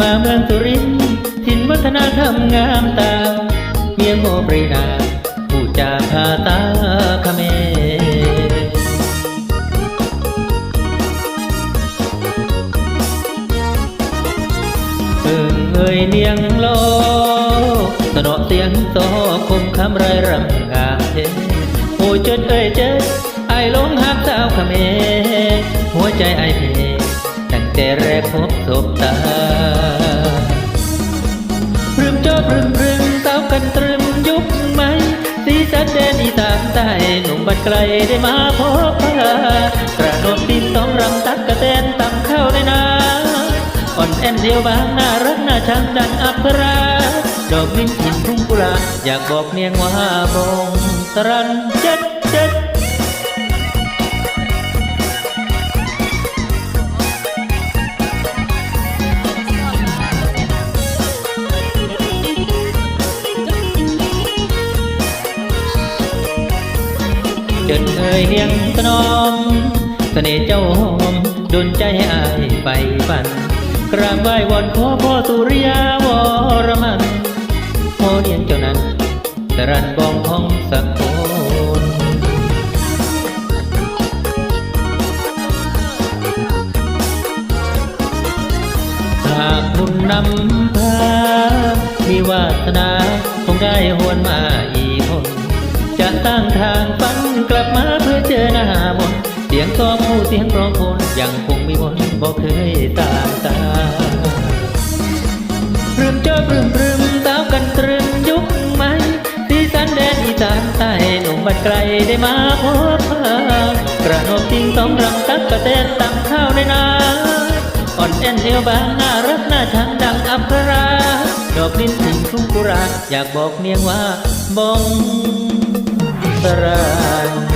มาเมืองสุรินทินวัฒนธรรมงามตาเมียโมปรีนาผู้จาคาตาเขเมรเอิงเอ่ยเนียงโลสนอเสียงโตคมคำไรรำงามเทโอ้เจิดเอ่ยเจิดไอ้หลงหักสาวเขเมรหัวใจไอ้เพ แต่แรกพบศบตาพรึมจบพรึมพรึมสาวกันตรึมยุคไหมสีสันแดนอีสานใต้หนุ่มบัดไกลได้มาพบพากระโดดดินต้องรำตักกระแตนตำเข้าในนาอ่อนแอนเดียวบางน่ารักน่าชังดังอัปราดอกลิ้นถิ่นทุ่งกุลาอยากบอกเนียงว่าบงสรันเจ็ดเจ็ด จนเอ่ยเนียงสนอมเสน่ห์เจ้าหอมดนใจให้อายไปฝัน กราบไหว้วอนขอพ่อสุริยาวรมันโอเนียงเจ้านั้นสรันบองห้องสักคนหากบุญนำพามีวาสนาคงได้หวนมาอี มาเพื่อเจอหน้ามนเสียงซ้อมผู้เสียงร้องคนยังคงมีวนบอกเคยตามตาพรึมเจอพรึมพรึมสาวกันตรึมยุคไหมสีสันแดนอีสานใต้หนุ่มบัดไกลได้มาพบพากระนกจริงต้องรำตักกระเตนตำข้าวในนาอ่อนแอนเดียวบางน่ารักน่าชังดังอัปราดอกลิ้นสิงทุ่งกุราอยากบอกเนียงว่าบงสราน